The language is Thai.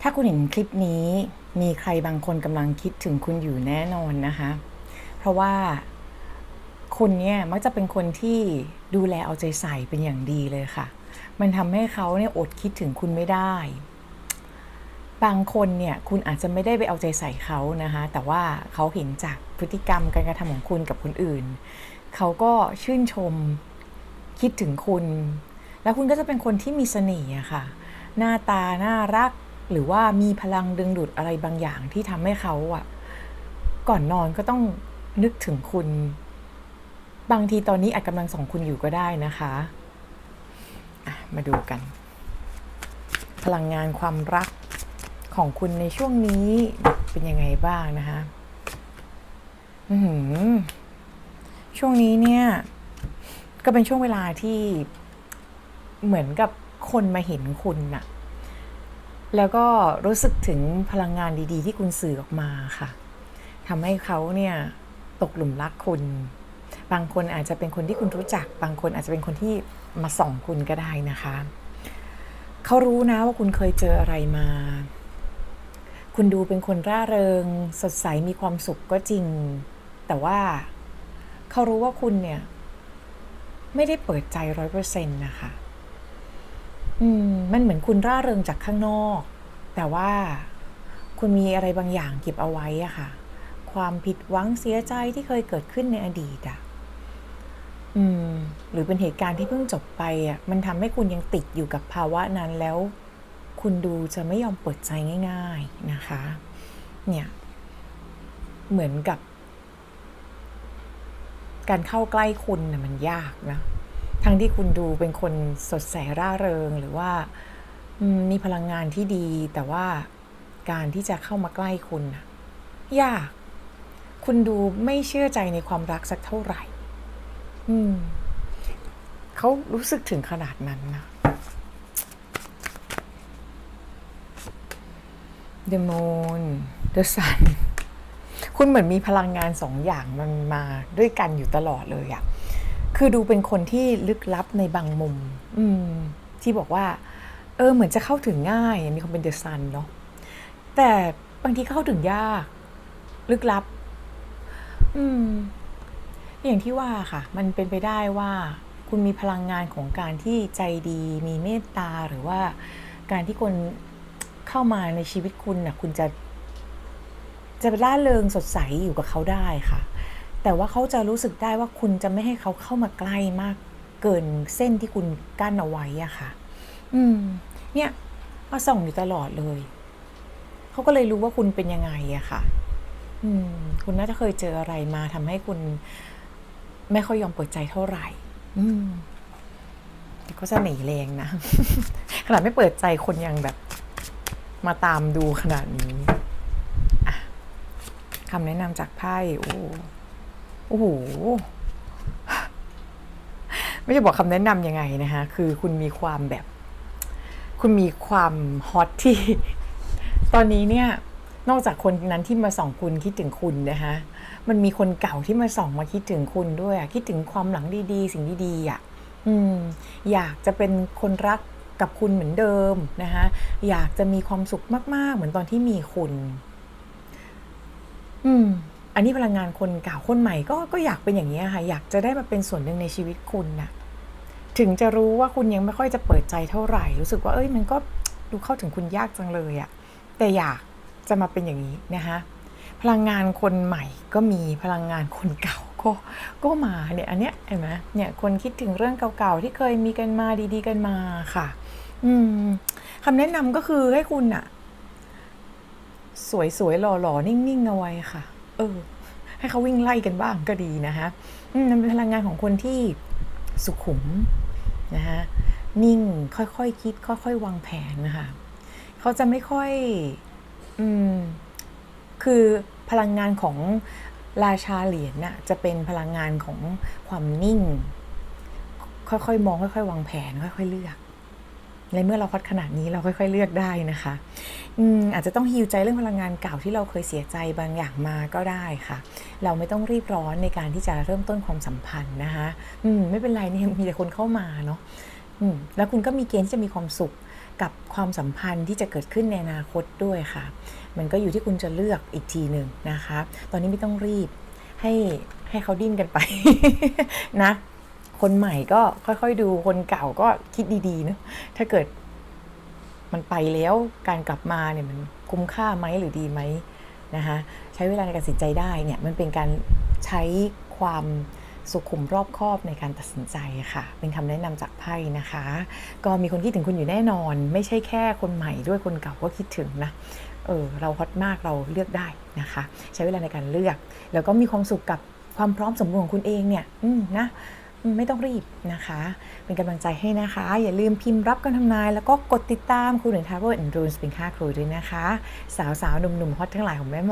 ถ้าคุณเห็นคลิปนี้มีใครบางคนกำลังคิดถึงคุณอยู่แน่นอนนะคะ เพราะว่าคุณเนี่ยมักจะเป็นคนที่ดูแลเอาใจใส่เป็นอย่างดีเลยค่ะ มันทำให้เขาเนี่ยอดคิดถึงคุณไม่ได้ บางคนเนี่ยคุณอาจจะไม่ได้ไปเอาใจใส่เขานะคะ แต่ว่าเขาเห็นจากพฤติกรรมการกระทำของคุณกับคนอื่น เขาก็ชื่นชมคิดถึงคุณ แล้วคุณก็จะเป็นคนที่มีเสน่ห์อะค่ะ หน้าตาน่ารัก หรือว่ามีพลังดึงดูดอะไรบางอย่างที่ทำให้เขาอะก่อนนอนก็ต้องนึกถึงคุณ บางทีตอนนี้อาจกำลังส่งคุณอยู่ก็ได้นะคะะมาดูกัน พลังงานความรักของคุณในช่วงนี้เป็นยังไงบ้างนะคะอือหือช่วงนี้เนี่ย ก็เป็นช่วงเวลาที่เหมือนกับคนมาเห็นคุณน่ะ แล้วก็รู้สึกถึงพลังงานดีๆ ที่คุณสื่อออกมาค่ะทำให้เขาเนี่ยตกหลุมรักคุณ บางคนอาจจะเป็นคนที่คุณรู้จัก บางคนอาจจะเป็นคนที่มาส่องคุณก็ได้นะคะ เขารู้นะว่าคุณเคยเจออะไรมา คุณดูเป็นคนร่าเริง สดใสมีความสุขก็จริง แต่ว่าเขารู้ว่าคุณเนี่ย ไม่ได้เปิดใจร้อยเปอร์เซ็นต์นะคะ อืมมันเหมือนคุณร่าเริงจากข้างนอก แต่ว่าคุณมีอะไรบางอย่างเก็บเอาไว้อะค่ะ ความผิดหวังเสียใจที่เคยเกิดขึ้นในอดีตอะอืม หรือเป็นเหตุการณ์ที่เพิ่งจบไปอะมันทำให้คุณยังติดอยู่กับภาวะนั้นแล้ว คุณดูจะไม่ยอมเปิดใจง่าย ๆนะคะ เนี่ย เหมือนกับ การเข้าใกล้คุณนะมันยากนะ ทั้งที่คุณดูเป็นคนสดใสร่าเริงหรือว่ามีพลังงานที่ดี แต่ว่าการที่จะเข้ามาใกล้คุณยาก คุณดูไม่เชื่อใจในความรักสักเท่าไหร่ อืมเขารู้สึกถึงขนาดนั้นนะ The Moon The Sun คุณเหมือนมีพลังงานสองอย่างมันมาด้วยกันอยู่ตลอดเลยอะ คือดูเป็นคนที่ลึกลับในบางมุม อืม ที่บอกว่า เออ เหมือนจะเข้าถึงง่ายมีความเป็นเดอะซันเนาะแต่บางทีเข้าถึงยาก ลึกลับ อืม อย่างที่ว่าค่ะ มันเป็นไปได้ว่า คุณมีพลังงานของการที่ใจดี มีเมตตาหรือว่า การที่คนเข้ามาในชีวิตคุณน่ะ คุณจะ จะร่าเริงสดใสอยู่กับเขาได้ค่ะ แต่ว่าเขาจะรู้สึกได้ว่าคุณจะไม่ให้เขาเข้ามาใกล้มาก เกินเส้นที่คุณกั้นเอาไว้อะค่ะ อืม เนี่ยมาส่องอยู่ตลอดเลย เขาก็เลยรู้ว่าคุณเป็นยังไงอะค่ะ อืม คุณน่าจะเคยเจออะไรมาทำให้คุณ ไม่ค่อยยอมเปิดใจเท่าไหร่ อืมแต่ก็จะหนีแรงนะ ขนาดไม่เปิดใจคนยังแบบ มาตามดูขนาดนี้อะคำแนะนำจากไพ่โอ้ โอ้โหไม่จะบอกคำแนะนำยังไงนะคะคือคุณมีความแบบ คุณมีความฮอตที่ ตอนนี้เนี่ย นอกจากคนนั้นที่มาส่องคุณคิดถึงคุณนะคะมันมีคนเก่าที่มาส่องมาคิดถึงคุณด้วยอะคิดถึงความหลังดีๆ สิ่งดีๆอะอืม อยากจะเป็นคนรักกับคุณเหมือนเดิมนะคะอยากจะมีความสุขมาก ๆ เหมือนตอนที่มีคุณ อืม อันนี้พลังงานคนเก่าคนใหม่ก็ก็อยากเป็นอย่างนี้ค่ะอยากจะได้มาเป็นส่วนหนึ่งในชีวิตคุณน่ะถึงจะรู้ว่าคุณยังไม่ค่อยจะเปิดใจเท่าไหร่ รู้สึกว่าเอ้ยมันก็ดูเข้าถึงคุณยากจังเลยอะแต่อยากจะมาเป็นอย่างนี้นะคะพลังงานคนใหม่ก็มีพลังงานคนเก่าก็ก็มาเนี่ยอันเนี้ยเห็นไหมเนี่ยคนคิดถึงเรื่องเก่าๆที่เคยมีกันมาดี ๆ กันมาค่ะ อืมคำแนะนำก็คือให้คุณอะสวยๆหล่อๆนิ่งๆเอาไว้ค่ะ เออ ให้เขาวิ่งไล่กันบ้างก็ดีนะคะอืมมันเป็นพลังงานของคนที่สุขุมนะคะนิ่งค่อยๆคคิด ค่อย ๆ วางแผนนะคะเขาจะไม่ค่อยอืมคือพลังงานของราชาเหรียญน่ะจะเป็นพลังงานของความนิ่ง ค่อยๆมองค่อย ๆ วางแผน ค่อย ๆ เลือก ในเมื่อเราพัดขนาดนี้เราค่อย ๆ เลือกได้นะคะอืมอาจจะต้องฮิวใจเรื่องพลังงานเก่าที่เราเคยเสียใจบางอย่างมาก็ได้ค่ะ เราไม่ต้องรีบร้อนในการที่จะเริ่มต้นความสัมพันธ์นะคะอืมไม่เป็นไรนี่มีแต่คนเข้ามาเนาะอืมแล้วคุณก็มีเกณฑ์ที่จะมีความสุขกับความสัมพันธ์ที่จะเกิดขึ้นในอนาคตด้วยค่ะ มันก็อยู่ที่คุณจะเลือกอีกทีหนึ่งนะคะ ตอนนี้ไม่ต้องรีบให้ให้เขาดิ้นกันไปนะ คนใหม่ก็ค่อยๆดูคนเก่าก็คิดดีๆนะถ้าเกิดมันไปแล้วการกลับมาเนี่ยมันคุ้มค่าไหมหรือดีไหมนะคะใช้เวลาในการตัดสินใจได้เนี่ยมันเป็นการใช้ความสุขุมรอบคอบในการตัดสินใจค่ะ เป็นคำแนะนำจากไพ่นะคะ ก็มีคนคิดถึงคุณอยู่แน่นอน ไม่ใช่แค่คนใหม่ด้วยคนเก่าก็คิดถึงนะเออเราฮอตมากเราเลือกได้นะคะ ใช้เวลาในการเลือก แล้วก็มีความสุขกับความพร้อมสมบูรณ์ของคุณเองเนี่ยอืมนะ ไม่ต้องรีบนะคะ เป็นกำลังใจให้นะคะ อย่าลืมพิมพ์รับการทำนาย แล้วก็กดติดตามครูหนึ่งทาโร่แอนด์รูนสปินค่าครูด้วยนะคะ สาวๆหนุ่มๆฮอตทั้งหลายของแม่หมอ